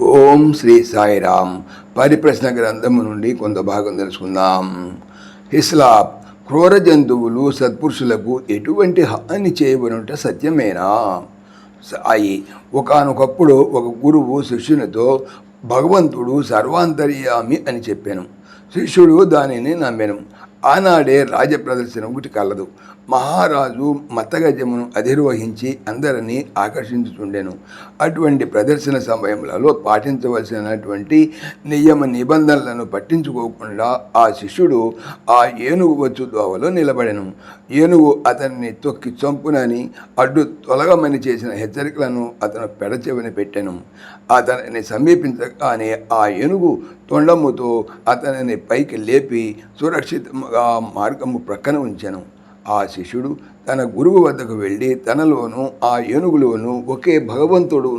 ఓం శ్రీ సాయిరామ్. పరిప్రశ్న గ్రంథము నుండి కొంత భాగం తెలుసుకుందాం. హిస్లాప్ క్రూర జంతువులు సత్పురుషులకు ఎటువంటి హాని చేయబడుట సత్యమేనా? సాయి ఒకానొకప్పుడు ఒక గురువు శిష్యునితో భగవంతుడు సర్వాంతర్యామి అని చెప్పాను. శిష్యుడు దానిని నమ్మెను. ఆనాడే రాజప్రదర్శన ఒకటి కలదు. మహారాజు మతగజమును అధిరోహించి అందరినీ ఆకర్షించుచుండెను. అటువంటి ప్రదర్శన సమయంలో పాటించవలసినటువంటి నియమ నిబంధనలను పట్టించుకోకుండా ఆ శిష్యుడు ఆ ఏనుగు వచ్చు దోవలో నిలబడెను. ఏనుగు అతన్ని తొక్కి చంపునని అడ్డు తొలగమని చేసిన హెచ్చరికలను అతను పెడచెవిన పెట్టెను. అతనిని సమీపించగానే ఆ ఏనుగు తొండముతో అతనిని పైకి లేపి సురక్షితంగా మార్గము ప్రక్కన ఉంచెను. ఆ శిష్యుడు తన గురువు వద్దకు వెళ్ళి తనలోను ఆ ఏనుగులోను ఒకే భగవంతుడు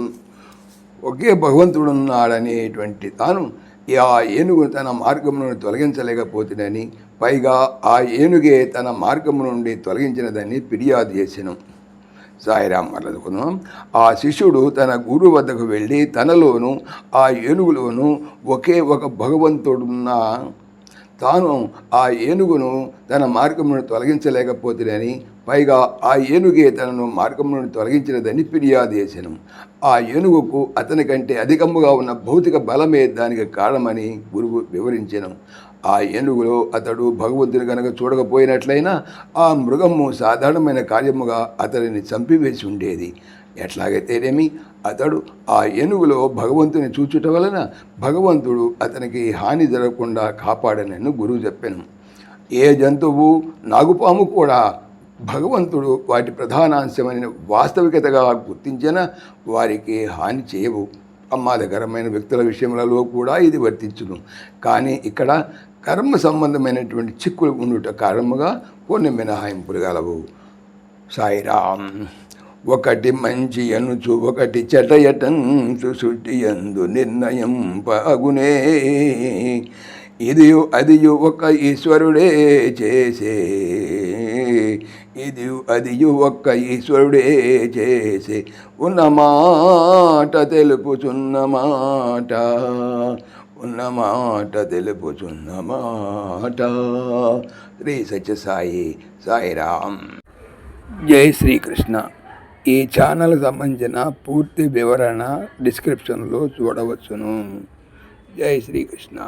ఒకే భగవంతుడు ఉన్నాడనేటువంటి తాను ఆ ఏనుగు తన మార్గము నుండి తొలగించలేకపోతుందని పైగా ఆ ఏనుగే తన మార్గము నుండి తొలగించినదని ఫిర్యాదు చేసెను. సాయిరాం మరదుకుందాం ఆ శిష్యుడు తన గురువు వద్దకు వెళ్ళి తనలోను ఆ ఏనుగులోను ఒకే ఒక భగవంతుడున్న తాను ఆ ఏనుగును తన మార్గం నుండి తొలగించలేకపోతుందని పైగా ఆ ఏనుగే తనను మార్గం నుండి తొలగించినదని ఫిర్యాదు చేశాను ఆ ఏనుగుకు అతని కంటే అధికముగా ఉన్న భౌతిక బలమే దానికి కారణమని గురువు వివరించాను. ఆ ఏనుగులో అతడు భగవంతుని కనుక చూడకపోయినట్లయినా ఆ మృగము సాధారణమైన కార్యముగా అతడిని చంపివేసి ఉండేది. ఎట్లాగైతేనేమి? అతడు ఆ ఏనుగులో భగవంతుని చూచుట వలన భగవంతుడు అతనికి హాని జరగకుండా కాపాడనని గురువు చెప్పాను. ఏ జంతువు నాగుపాము కూడా భగవంతుడు వాటి ప్రధానాంశమైన వాస్తవికతగా గుర్తించిన వారికి హాని చేయవు. ప్రమాదకరమైన వ్యక్తుల విషయంలో కూడా ఇది వర్తించును. కానీ ఇక్కడ కర్మ సంబంధమైనటువంటి చిక్కులు ఉండుట కారణముగా కొన్ని మినహాయింపులు గలవు. సాయిరామ్ ఒకటి మంచి అనుచు ఒకటి చెటయటంచు శుద్ధి అందు నిర్ణయం పగునే. ఇది అది ఒక ఈశ్వరుడే చేసే. ఇది అది ఒక్క ఈశ్వరుడే చేసే. ఉన్న మాట తెలుపుచున్న మాట ఉన్న మాట తెలుపుచున్న మాట. శ్రీ సత్యసాయి సాయిరామ్. జై శ్రీకృష్ణ. ఈ ఛానల్ సంబంధించిన పూర్తి వివరణ డిస్క్రిప్షన్లో చూడవచ్చును. జై శ్రీకృష్ణ.